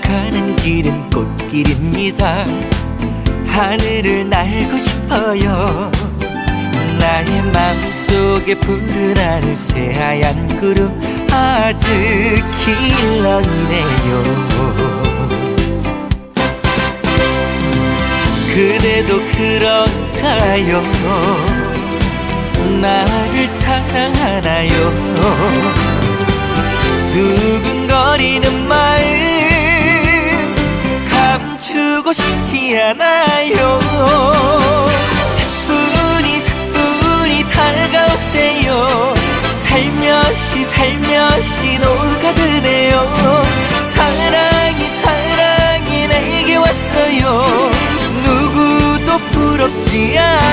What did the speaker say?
가는 길은 꽃길입니다. 하늘을 날고 싶어요. 나의 마음속에 푸른 하늘 새하얀 구름 아득힐러이네요. 그대도 그런가요? 나를 사랑하나요 주고 싶지 않아요. 사뿐히 사뿐히 다가오세요. 살며시 살며시 녹아드네요. 사랑이 사랑이 내게 왔어요. 누구도 부럽지 않아요.